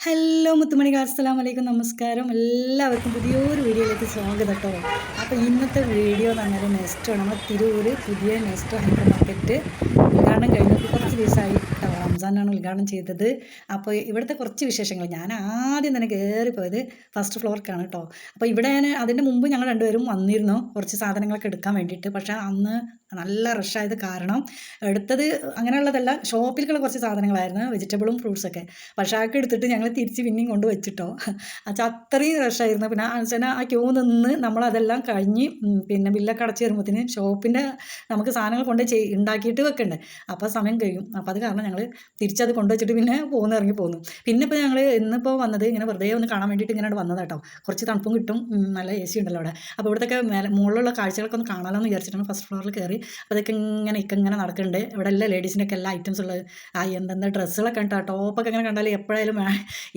Hello മുത്തുമണി അസ്സലാം വലൈക്കും നമസ്കാരം. എല്ലാവർക്കും പുതിയൊരു വീഡിയോയിലേക്ക് സ്വാഗതം കേട്ടോ. അപ്പോൾ ഇന്നത്തെ വീഡിയോ എന്ന് പറഞ്ഞാൽ നെസ്റ്റോ നമ്മൾ തിരൂർ പുതിയ നെസ്റ്റോ ഹൈപ്പർ മാർക്കറ്റ് ഉദ്ഘാടനം കഴിഞ്ഞിട്ട് കുറച്ച് ദിവസമായി. റംസാനാണ് ഉദ്ഘാടനം ചെയ്തത്. അപ്പോൾ ഇവിടുത്തെ കുറച്ച് വിശേഷങ്ങൾ. ഞാൻ ആദ്യം തന്നെ കയറിപ്പോയത് ഫസ്റ്റ് ഫ്ലോർക്കാണ് കേട്ടോ അപ്പോൾ ഇവിടെ അതിന്റെ മുമ്പ് ഞങ്ങൾ രണ്ടുപേരും വന്നിരുന്നു. കുറച്ച് സാധനങ്ങളൊക്കെ എടുക്കാൻ വേണ്ടിയിട്ട്. പക്ഷേ അന്ന് നല്ല റഷായത് കാരണം എടുത്തത് അങ്ങനെയുള്ളതല്ല ഷോപ്പിലേക്കുള്ള കുറച്ച് സാധനങ്ങളായിരുന്നു. വെജിറ്റബിളും ഫ്രൂട്ട്സൊക്കെ പക്ഷേ അതൊക്കെ എടുത്തിട്ട് ഞങ്ങൾ തിരിച്ച് പിന്നെയും കൊണ്ട് വെച്ചിട്ടോ. അച്ഛാ അത്രയും റഷായിരുന്നു പിന്നെ അച്ഛന ആ ക്യൂ നിന്ന് നമ്മളതെല്ലാം കഴിഞ്ഞ് പിന്നെ ബില്ലൊക്കെ അടച്ച് വരുമ്പോഴത്തേന് ഷോപ്പിന്റെ നമുക്ക് സാധനങ്ങൾ കൊണ്ട് ചെയ് ഉണ്ടാക്കിയിട്ട് വെക്കണ്ടേ. അപ്പോൾ സമയം കഴിയും. അപ്പോൾ അത് കാരണം ഞങ്ങൾ തിരിച്ചത് കൊണ്ടുവച്ചിട്ട് പിന്നെ പോകുന്ന ഇറങ്ങി പോകുന്നു. പിന്നെ ഇപ്പോൾ ഞങ്ങൾ ഇന്നിപ്പോൾ വന്നത് ഇങ്ങനെ വെറുതെ ഒന്ന് കാണാൻ വേണ്ടിയിട്ട് ഇങ്ങനെ വന്നത് കേട്ടോ. കുറച്ച് തണുപ്പും കിട്ടും നല്ല എ സി ഉണ്ടല്ലോ അവിടെ. അപ്പോൾ ഇവിടുത്തെ മേലെ മുകളിലുള്ള കാഴ്ചകളൊക്കെ ഒന്ന് കാണാമല്ലോ എന്ന് വിചാരിച്ചിട്ടാണ് ഫസ്റ്റ് ഫ്ലോറിൽ കയറി അതൊക്കെ ഇങ്ങനെ ഇങ്ങനെ നടക്കുന്നുണ്ട് ഇവിടെ എല്ലാ ലേഡീസിന്റെ ഒക്കെ എല്ലാ ഐറ്റംസ് ഉള്ളത്. ആ എന്തെന്താ ഡ്രസ്സുകളൊക്കെ ഉണ്ട് ടോപ്പൊക്കെ ഇങ്ങനെ കണ്ടാൽ എപ്പോഴായാലും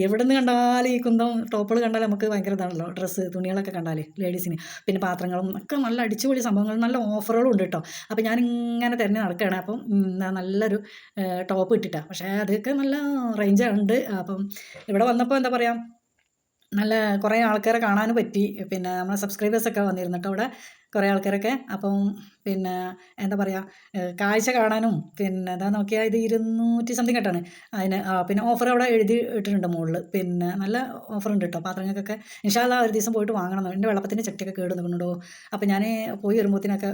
എവിടെ നിന്ന് കണ്ടാലും ഈ കുന്തം ടോപ്പുകൾ കണ്ടാൽ നമുക്ക് ഭയങ്കര ഇതാണല്ലോ. ഡ്രസ്സ് തുണികളൊക്കെ കണ്ടാൽ ലേഡീസിന് പിന്നെ പാത്രങ്ങളും ഒക്കെ നല്ല അടിച്ചുപൊളി സംഭവങ്ങൾ നല്ല ഓഫറുകളും ഉണ്ട് കേട്ടോ. അപ്പോൾ ഞാനിങ്ങനെ തിരഞ്ഞ് നടക്കുകയാണ് അപ്പം നല്ലൊരു ടോപ്പ് പക്ഷേ അതൊക്കെ നല്ല റേഞ്ച് ഉണ്ട് അപ്പം ഇവിടെ വന്നപ്പോൾ എന്താ പറയുക നല്ല കുറേ ആൾക്കാരെ കാണാനും പറ്റി. പിന്നെ നമ്മളെ സബ്സ്ക്രൈബേഴ്സൊക്കെ വന്നിരുന്നു. കേട്ടോ ഇവിടെ കുറേ ആൾക്കാരൊക്കെ അപ്പം പിന്നെ എന്താ പറയുക കാഴ്ച കാണാനും പിന്നെ എന്താ നോക്കിയാൽ ഇത് ഇരുന്നൂറ്റി സംതിങ് കേട്ടാണ്. അതിന് പിന്നെ ഓഫർ അവിടെ എഴുതി ഇട്ടിട്ടുണ്ട് മുകളിൽ പിന്നെ നല്ല ഓഫർ ഉണ്ട് കേട്ടോ പാത്രങ്ങൾക്കൊക്കെ ഇൻഷാല്ല ഒരു ദിവസം പോയിട്ട് വാങ്ങണം എന്റെ വെള്ളപ്പത്തിന്റെ ചട്ടിയൊക്കെ കേട് നിൽക്കുന്നുണ്ടോ അപ്പോൾ ഞാൻ പോയി വരുമ്പോഴത്തേനൊക്കെ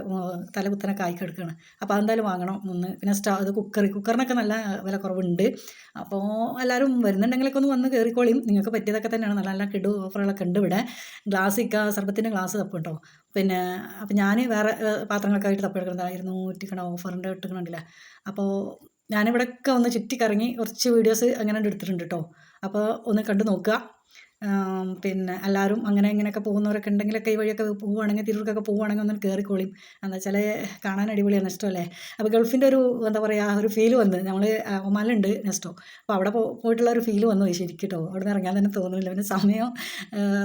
തല കുത്തനൊക്കെ ആയി കിടക്കുകയാണ് അപ്പോൾ അതെന്തായാലും വാങ്ങണം ഒന്ന്. പിന്നെ സ്റ്റാ ഇത് കുക്കർ കുക്കറിനൊക്കെ നല്ല വില കുറവുണ്ട്. അപ്പോൾ എല്ലാവരും വരുന്നുണ്ടെങ്കിലൊക്കെ ഒന്ന് വന്ന് കയറിക്കോളിയും നിങ്ങൾക്ക് പറ്റിയതൊക്കെ തന്നെയാണ്. നല്ല നല്ല കിടു ഓഫറുകളൊക്കെ ഉണ്ട് ഇവിടെ. ഗ്ലാസ് ഇക്ക സർബത്തിന്റെ ഗ്ലാസ് തപ്പ് കേട്ടോ പിന്നെ അപ്പം ഞാൻ വേറെ പാത്രങ്ങളൊക്കെ ആയിട്ട് തപ്പെടുക്കുന്നത് ഇരുന്നൂറ്റി കണ ഓഫറിന്റെ ഇട്ടുക്കണില്ല അപ്പോൾ ഞാനിവിടെയൊക്കെ ഒന്ന് ചുറ്റിക്കറങ്ങി കുറച്ച് വീഡിയോസ് അങ്ങനെ എടുത്തിട്ടുണ്ട് കേട്ടോ അപ്പോൾ ഒന്ന് കണ്ടു നോക്കുക പിന്നെ എല്ലാവരും അങ്ങനെ ഇങ്ങനെയൊക്കെ പോകുന്നവരൊക്കെ ഉണ്ടെങ്കിലൊക്കെ ഈ വഴിയൊക്കെ പോവുകയാണെങ്കിൽ തിരൂർക്കൊക്കെ പോവുകയാണെങ്കിൽ ഒന്ന് കയറിക്കോളിയും എന്താ വെച്ചാൽ കാണാൻ അടിപൊളിയാണ് ഇഷ്ടമല്ലേ അപ്പോൾ ഗൾഫിന്റെ ഒരു എന്താ പറയുക ഒരു ഫീൽ വന്ന്. നമ്മൾ ഒമാലുണ്ട് നെസ്റ്റോ. അപ്പോൾ അവിടെ പോയിട്ടുള്ള ഒരു ഫീൽ വന്നു. ശരിക്കും കേട്ടോ അവിടെ നിന്ന് ഇറങ്ങാൻ തന്നെ തോന്നുന്നില്ല പിന്നെ സമയം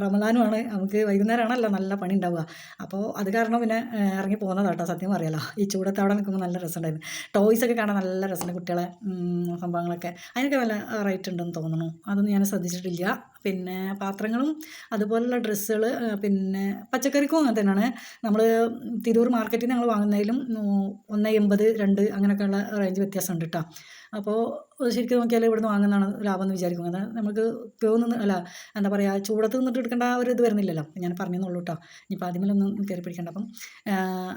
റമദാനുമാണ്. നമുക്ക് വൈകുന്നേരമാണല്ലോ നല്ല പണി ഉണ്ടാവുക. അപ്പോൾ അത് കാരണം പിന്നെ ഇറങ്ങി പോകുന്നതാണ് കേട്ടോ സത്യം അറിയാലോ ഈ ചൂടത്ത് അവിടെ നിൽക്കുമ്പോൾ നല്ല രസമുണ്ടായിരുന്നു. ടോയ്സ് ഒക്കെ കാണാൻ നല്ല രസമുണ്ട് കുട്ടികളെ. സംഭവങ്ങളൊക്കെ. അതിനൊക്കെ നല്ല റേറ്റ് ഉണ്ടെന്ന് തോന്നുന്നു. അതൊന്നും ഞാൻ ശ്രദ്ധിച്ചിട്ടില്ല. പിന്നെ പാത്രങ്ങളും അതുപോലുള്ള ഡ്രസ്സുകൾ പിന്നെ പച്ചക്കറിക്കും അങ്ങനെ തന്നെയാണ്. നമ്മൾ തിരൂർ മാർക്കറ്റിൽ നിന്ന് ഞങ്ങൾ വാങ്ങുന്നതിലും ഒന്ന് എൺപത് രണ്ട് അങ്ങനെയൊക്കെയുള്ള റേഞ്ച് വ്യത്യാസമുണ്ട് കേട്ടോ അപ്പോൾ ശരിക്കും നോക്കിയാൽ ഇവിടുന്ന് വാങ്ങുന്നതാണ് ലാഭം എന്ന് വിചാരിക്കുന്നത് നമുക്ക് ക്യൂ നിന്ന് അല്ല എന്താ പറയുക ചൂടത്ത് നിന്നിട്ട് എടുക്കേണ്ട ഒരു ഇത് വരുന്നില്ലല്ലോ. ഞാൻ പറഞ്ഞെന്നുള്ളൂ കേട്ടോ ഇനിയിപ്പോൾ ആദ്യമേലൊന്നും കയറി പിടിക്കേണ്ട. അപ്പം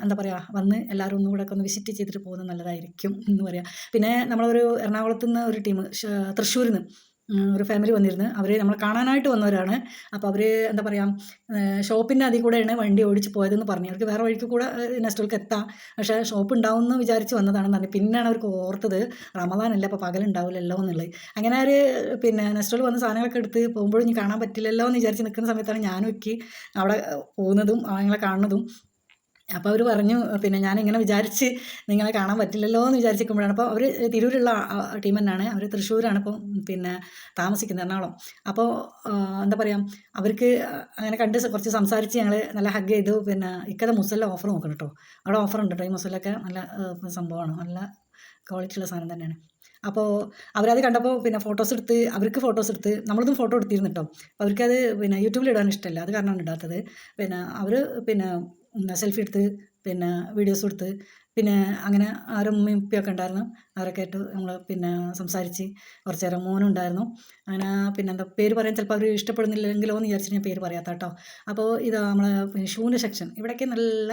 എന്താ പറയുക വന്ന് എല്ലാവരും ഒന്നും കൂടെ ഒക്കെ ഒന്ന് വിസിറ്റ് ചെയ്തിട്ട് പോകുന്നത് നല്ലതായിരിക്കും എന്ന് പറയാം. പിന്നെ നമ്മളൊരു എറണാകുളത്ത് നിന്ന് ഒരു ടീം തൃശ്ശൂരിൽ നിന്ന് ഒരു ഫാമിലി വന്നിരുന്നു. അവർ നമ്മൾ കാണാനായിട്ട് വന്നവരാണ്. അപ്പോൾ അവർ എന്താ പറയുക ഷോപ്പിന്റെ അതിൽ കൂടെയാണ് വണ്ടി ഓടിച്ച് പോയതെന്ന് പറഞ്ഞു. അവർക്ക് വേറെ വഴിക്ക് കൂടെ നെസ്റ്റോൾക്ക് എത്താം. പക്ഷേ ഷോപ്പ് ഉണ്ടാവും എന്ന് വിചാരിച്ച് വന്നതാണെന്ന് പറഞ്ഞു പിന്നെയാണ് അവർക്ക് ഓർത്തത് റമദാനല്ല അപ്പോൾ പകലുണ്ടാവില്ലല്ലോ എന്നുള്ളത്. അങ്ങനെ അവർ പിന്നെ നെസ്റ്റോൾ വന്ന് സാധനങ്ങളൊക്കെ എടുത്ത് പോകുമ്പോഴും ഇനി കാണാൻ പറ്റില്ലല്ലോ എന്ന് വിചാരിച്ച് നിൽക്കുന്ന സമയത്താണ് ഞാനും ഒക്കെ അവിടെ പോകുന്നതും ഞങ്ങളെ കാണുന്നതും അപ്പോൾ അവർ പറഞ്ഞു പിന്നെ ഞാൻ ഇങ്ങനെ വിചാരിച്ച് നിങ്ങളെ കാണാൻ പറ്റില്ലല്ലോ എന്ന് വിചാരിച്ചിരിക്കുമ്പോഴാണ്. അപ്പോൾ അവർ തിരൂരുള്ള ടീം തന്നെയാണ് അവർ തൃശ്ശൂരാണ് ഇപ്പം പിന്നെ താമസിക്കുന്നത് എറണാകുളം. അപ്പോൾ എന്താ പറയുക അവർക്ക് അങ്ങനെ കണ്ട് കുറച്ച് സംസാരിച്ച് ഞങ്ങൾ നല്ല ഹഗ് ചെയ്തു. പിന്നെ ഇക്കത്തെ മുസല്ല ഓഫർ നോക്കണം കേട്ടോ അവിടെ ഓഫർ ഉണ്ട് കേട്ടോ ഈ മുസലൊക്കെ നല്ല സംഭവമാണ്. നല്ല ക്വാളിറ്റി ഉള്ള സാധനം തന്നെയാണ്. അപ്പോൾ അവരത് കണ്ടപ്പോൾ പിന്നെ ഫോട്ടോസ് എടുത്ത് അവർക്ക് ഫോട്ടോസ് എടുത്ത് നമ്മളതും ഫോട്ടോ എടുത്തിരുന്നു കേട്ടോ അവർക്കത് പിന്നെ യൂട്യൂബിൽ ഇടാൻ ഇഷ്ടമല്ല അത് കാരണമാണ് ഇടാത്തത്. പിന്നെ അവർ പിന്നെ സെൽഫി എടുത്ത് പിന്നെ വീഡിയോസ് എടുത്ത് പിന്നെ അങ്ങനെ ആരും ഉമ്മയും ഉപ്പയൊക്കെ ഉണ്ടായിരുന്നു. അവരൊക്കെ ആയിട്ട് നമ്മൾ പിന്നെ സംസാരിച്ച് കുറച്ച് നേരം മോനും ഉണ്ടായിരുന്നു അങ്ങനെ പിന്നെ എന്താ പേര് പറയാൻ ചിലപ്പോൾ അവർ ഇഷ്ടപ്പെടുന്നില്ലെങ്കിലോ എന്ന് വിചാരിച്ചിട്ട് ഞാൻ പേര് പറയാത്ത കേട്ടോ. അപ്പോൾ ഇത് നമ്മളെ ഷൂവിന്റെ സെക്ഷൻ ഇവിടെയൊക്കെ നല്ല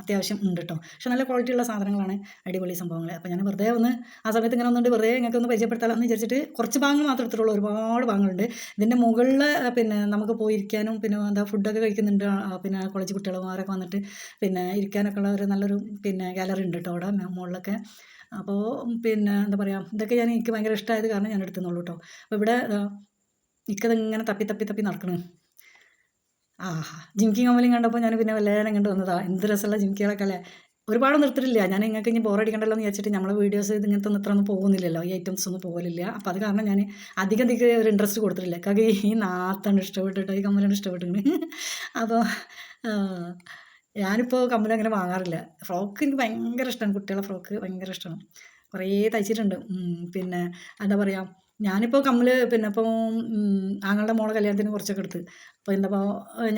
അത്യാവശ്യം ഉണ്ട് കേട്ടോ. പക്ഷെ നല്ല ക്വാളിറ്റി ഉള്ള സാധനങ്ങളാണ് അടിപൊളി സംഭവങ്ങൾ അപ്പോൾ ഞാൻ വെറുതെ ഒന്ന് ആ സമയത്ത് ഇങ്ങനെ ഒന്നുകൊണ്ട് വെറുതെ നിങ്ങൾക്ക് ഒന്ന് പരിചയപ്പെടുത്താമെന്ന് വിചാരിച്ചിട്ട് കുറച്ച് ഭാഗങ്ങൾ മാത്രം എടുത്തിട്ടുള്ളൂ. ഒരുപാട് ഭാഗങ്ങളുണ്ട്. ഇതിന്റെ മുകളിൽ പിന്നെ നമുക്ക് പോയിരിക്കാനും പിന്നെ എന്താ ഫുഡൊക്കെ കഴിക്കുന്നുണ്ട് പിന്നെ കോളേജ് കുട്ടികളുമാരൊക്കെ വന്നിട്ട് പിന്നെ ഇരിക്കാനൊക്കെ ഉള്ള ഒരു നല്ലൊരു പിന്നെ ഗാലറി ഉണ്ട് കേട്ടോ അവിടെ മുകളിലൊക്കെ അപ്പോൾ പിന്നെ എന്താ പറയുക ഇതൊക്കെ ഞാൻ എനിക്ക് ഭയങ്കര ഇഷ്ടമായത് കാരണം ഞാൻ എടുത്തുന്നുള്ളൂ കേട്ടോ അപ്പോൾ ഇവിടെ ഇക്കത് ഇങ്ങനെ തപ്പി തപ്പി തപ്പി നടക്കണ്. ആ ജിംക്കി കമ്മലും കണ്ടപ്പോൾ ഞാൻ പിന്നെ വല്ലാതെ കണ്ടു വന്നതാ. എന്ത് രസമുള്ള ജിംക്കികളൊക്കെ അല്ലേ ഒരുപാട് നിർത്തിട്ടില്ല. ഞാൻ നിങ്ങൾക്ക് ഇനി ബോറടിക്കണ്ടല്ലോ എന്ന് വെച്ചിട്ട് നമ്മളെ വീഡിയോസ് ഇങ്ങനത്തെ ഒന്നും ഒന്നും പോകുന്നില്ലല്ലോ. ഈ ഐറ്റംസ് ഒന്നും പോകലില്ല. അപ്പോൾ അത് കാരണം ഞാൻ അധികം അധികം ഒരു ഇൻട്രസ്റ്റ് കൊടുത്തിട്ടില്ല. കാരണം ഈ നാത്താണ് ഇഷ്ടപ്പെട്ടിട്ടോ ഈ കമ്മലാണ് ഇഷ്ടപ്പെട്ടിട്ടുണ്ട്. അപ്പോൾ ഞാനിപ്പോൾ കമ്മൽ അങ്ങനെ വാങ്ങാറില്ല. ഫ്രോക്ക് എനിക്ക് ഭയങ്കര ഇഷ്ടമാണ് കുട്ടികളെ ഫ്രോക്ക് ഭയങ്കര ഇഷ്ടമാണ് കുറേ തയ്ച്ചിട്ടുണ്ട്. പിന്നെ എന്താ പറയുക ഞാനിപ്പോൾ കമ്മൽ പിന്നെ ഇപ്പോൾ ആങ്ങളുടെ മോളെ കല്യാണത്തിന് കുറച്ചൊക്കെ എടുത്ത്. അപ്പോൾ എന്താ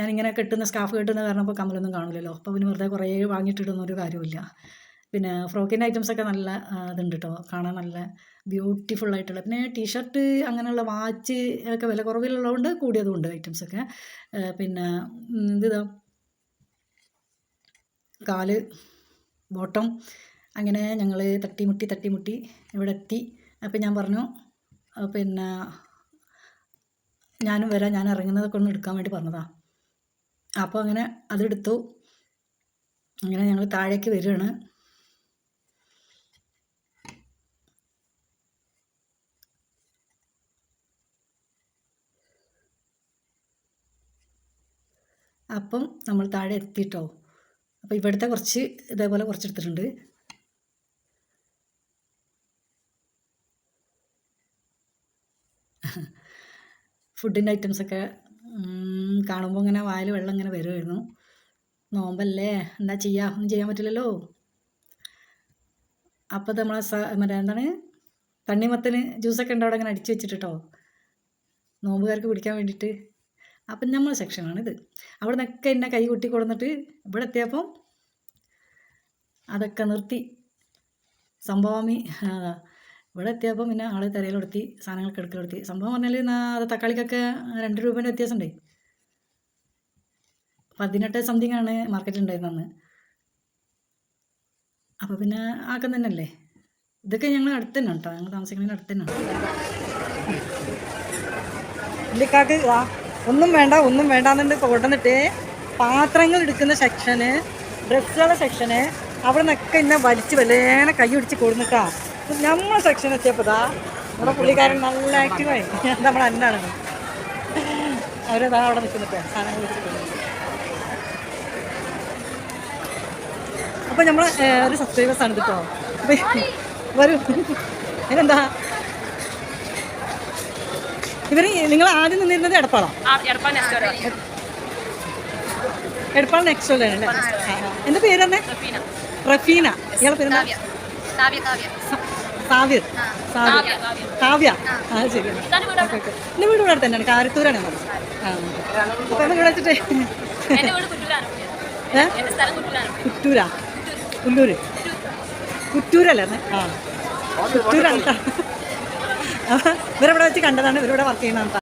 ഞാനിങ്ങനെ കെട്ടുന്ന സ്കാഫ് കെട്ടുന്ന കാരണം ഇപ്പോൾ കമ്മലൊന്നും കാണില്ലല്ലോ അപ്പോൾ പിന്നെ വെറുതെ കുറേ വാങ്ങിയിട്ടിടുന്ന ഒരു കാര്യമില്ല പിന്നെ ഫ്രോക്കിന്റെ ഐറ്റംസൊക്കെ നല്ല ഇതുണ്ട് കേട്ടോ കാണാൻ നല്ല ബ്യൂട്ടിഫുൾ ആയിട്ടുള്ള. പിന്നെ ടീഷർട്ട് അങ്ങനെയുള്ള വാച്ച് ഒക്കെ വില കുറവിലുള്ളതുകൊണ്ട് കൂടിയതുകൊണ്ട് ഐറ്റംസൊക്കെ പിന്നെ ഇതാ കാൽ ബോട്ടം അങ്ങനെ ഞങ്ങൾ തട്ടിമുട്ടി തട്ടിമുട്ടി ഇവിടെ എത്തി അപ്പം ഞാൻ പറഞ്ഞു പിന്നെ ഞാനും വരാം ഞാൻ ഇറങ്ങുന്നതൊക്കെ ഒന്ന് എടുക്കാൻ വേണ്ടി പറഞ്ഞതാ. അപ്പോൾ അങ്ങനെ അതെടുത്തു അങ്ങനെ ഞങ്ങൾ താഴേക്ക് വരികയാണ്. അപ്പം നമ്മൾ താഴെ എത്തിയിട്ടോ അപ്പോൾ ഇവിടുത്തെ കുറച്ച് ഇതേപോലെ കുറച്ച് എടുത്തിട്ടുണ്ട് ഫുഡിന്റെ ഐറ്റംസൊക്കെ കാണുമ്പോൾ ഇങ്ങനെ വായിൽ വെള്ളം ഇങ്ങനെ വരുമായിരുന്നു നോമ്പല്ലേ? എന്താ ചെയ്യാ? ഒന്നും ചെയ്യാൻ പറ്റില്ലല്ലോ? അപ്പോൾ നമ്മളെ സ മറ്റേ എന്താണ്? തണ്ണിമത്തന് ജ്യൂസൊക്കെ ഉണ്ടോ അവിടെ ഇങ്ങനെ അടിച്ച് വെച്ചിട്ടോ നോമ്പുകാർക്ക് കുടിക്കാൻ വേണ്ടിയിട്ട്. അപ്പം നമ്മൾ സെക്ഷനാണിത്. അവിടെ നിന്നൊക്കെ എന്നെ കൈ കൊട്ടി കൊടുന്നിട്ട് ഇവിടെ എത്തിയപ്പം അതൊക്കെ നിർത്തി. സംഭവമി ഇവിടെ എത്തിയപ്പോൾ പിന്നെ ആൾ തിരയിലെടുത്തി സാധനങ്ങളൊക്കെ എടുക്കലെടുത്തി സംഭവം പറഞ്ഞാൽ അത് തക്കാളിക്കൊക്കെ രണ്ട് രൂപേന്റെ വ്യത്യാസമുണ്ടേ. പതിനെട്ട് സംതിങ് ആണ് മാർക്കറ്റിൽ ഉണ്ടായിരുന്നത് അന്ന്. അപ്പോൾ പിന്നെ ആക്കം തന്നെയല്ലേ? ഇതൊക്കെ ഞങ്ങൾ അടുത്ത് തന്നെ കേട്ടോ. ഞങ്ങൾ താമസിക്കുന്നതിന് അടുത്ത് തന്നെയാണ്. ഇല്ലിക്കാക്ക് വേണ്ട ഒന്നും വേണ്ട ഒന്നും വേണ്ടാന്നുണ്ട് കൊണ്ടുവന്നിട്ട് പാത്രങ്ങൾ എടുക്കുന്ന സെക്ഷന് ഡ്രസ്സുകളുടെ സെക്ഷന് അവിടെ നിന്നൊക്കെ എന്നെ വലിച്ച് വലേനെ കൈ പിടിച്ച് കൊടുന്നിട്ടാ. നമ്മളെ സെക്ഷൻ എത്തിയപ്പോതാ നമ്മുടെ പുള്ളിക്കാരൻ നല്ല ആക്റ്റീവായി നമ്മുടെ അന്നാണ് അവരതാ അവിടെ നിൽക്കുന്നിട്ട് സാധനങ്ങൾ വെച്ചിട്ട് അപ്പോൾ നമ്മൾ ഒരു ആണ് കേട്ടോ വരൂ. ഇതെന്താ ഇവർ നിങ്ങൾ ആദ്യം നിന്നിരുന്നത് എടപ്പാളാണ് എടപ്പാൾ നെക്സ്റ്റ് അല്ലേ. എന്റെ പേര് തന്നെ റഫീന. ഇയാളെ പേര് കാവ്യ. കാവ്യ ആ. ശരി. എന്റെ വീട് ഇവിടെ തന്നെയാണ് കാരത്തൂരാണ് നമ്മൾ ഇവിടെ വെച്ചിട്ട് കുറ്റൂരാ? കുല്ലൂര് കുറ്റൂരല്ലേ? ആ. കുറ്റൂരാണ്. ഇവരിവിടെ വെച്ച് കണ്ടതാണ് ഇവരിവിടെ വർക്ക് ചെയ്യുന്നതാണ്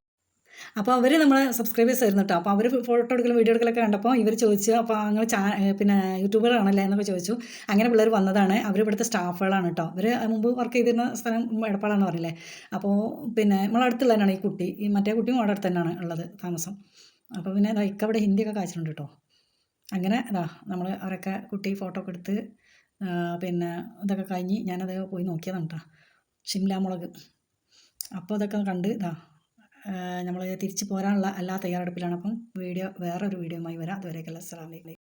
അപ്പോൾ അവർ നമ്മളെ സബ്സ്ക്രൈബേഴ്സ് ആയിരുന്നു കേട്ടോ അപ്പോൾ അവർ ഫോട്ടോ എടുക്കലും വീഡിയോ എടുക്കലൊക്കെ കണ്ടപ്പോൾ ഇവർ ചോദിച്ചു അപ്പോൾ നിങ്ങൾ ചാ പിന്നെ യൂട്യൂബറാണല്ലേ എന്നൊക്കെ ചോദിച്ചു. അങ്ങനെ പിള്ളേർ വന്നതാണ്. അവർ ഇവിടുത്തെ സ്റ്റാഫുകളാണ് കേട്ടോ അവർ മുമ്പ് വർക്ക് ചെയ്തിരുന്ന സ്ഥലം എടപ്പാളാന്ന് പറയില്ലേ? അപ്പോൾ പിന്നെ നമ്മളടുത്തുള്ള തന്നെയാണ് ഈ കുട്ടി. ഈ മറ്റേ കുട്ടിയും അവിടെ അടുത്ത് തന്നെയാണ് ഉള്ളത് താമസം. അപ്പോൾ പിന്നെ ഇക്ക അവിടെ ഹിന്ദിയൊക്കെ കാച്ചിട്ടുണ്ട് കേട്ടോ അങ്ങനെ അതാ നമ്മൾ അവരൊക്കെ കുട്ടി ഫോട്ടോ ഒക്കെ എടുത്ത് പിന്നെ ഇതൊക്കെ കഴിഞ്ഞ് ഞാനത് പോയി നോക്കിയതാണ് കേട്ടോ ഷിംല മുളക് അപ്പോൾ അതൊക്കെ കണ്ട് ഇതാ നമ്മൾ തിരിച്ച് പോരാനുള്ള എല്ലാ തയ്യാറെടുപ്പിലാണ്. അപ്പം വീഡിയോ വേറൊരു വീഡിയോയുമായി വരാം. അതുവരേക്കുള്ള അസ്സലാമു അലൈക്കും.